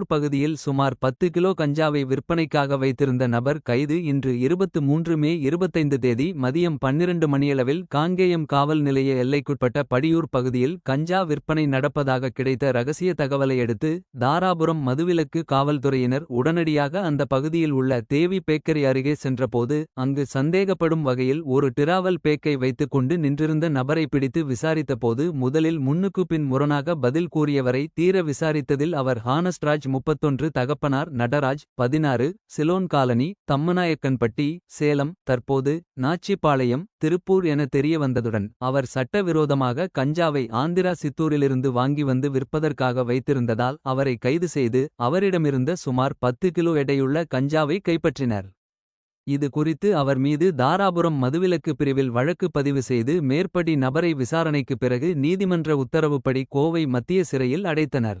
பகுதியில் சுமார் பத்து கிலோ கஞ்சாவை விற்பனைக்காக வைத்திருந்த நபர் கைது இன்று இருபத்து மூன்று மே இருபத்தைந்து தேதி மதியம் பன்னிரண்டு மணியளவில் காங்கேயம் காவல் நிலைய எல்லைக்குட்பட்ட படியூர் பகுதியில் கஞ்சா விற்பனை நடப்பதாக கிடைத்த ரகசிய தகவலை அடுத்து தாராபுரம் மதுவிலக்கு காவல்துறையினர் உடனடியாக அந்த பகுதியில் உள்ள தேவி பேக்கரி அருகே சென்றபோது அங்கு சந்தேகப்படும் வகையில் ஒரு டிராவல் பேக்கை வைத்துக் கொண்டு நின்றிருந்த நபரை பிடித்து விசாரித்தபோது முதலில் முன்னுக்கு பின் முரணாக பதில் கூறியவரை தீர விசாரித்ததில் அவர் நடராஜ் முப்பத்தொன்று தகப்பனார் நடராஜ் பதினாறு சிலோன் காலனி தம்மநாயக்கன்பட்டி சேலம் தற்போது நாச்சிபாளையம் திருப்பூர் என தெரிய வந்ததுடன் அவர் சட்டவிரோதமாக கஞ்சாவை ஆந்திரா சித்தூரிலிருந்து வாங்கி வந்து விற்பதற்காக வைத்திருந்ததால் அவரை கைது செய்து அவரிடமிருந்த சுமார் பத்து கிலோ எடையுள்ள கஞ்சாவை கைப்பற்றினர். இது குறித்து அவர் மீது தாராபுரம் மதுவிலக்கு பிரிவில் வழக்கு பதிவு செய்து மேற்படி நபரை விசாரணைக்கு பிறகு நீதிமன்ற உத்தரவுப்படி கோவை மத்திய சிறையில் அடைத்தனர்.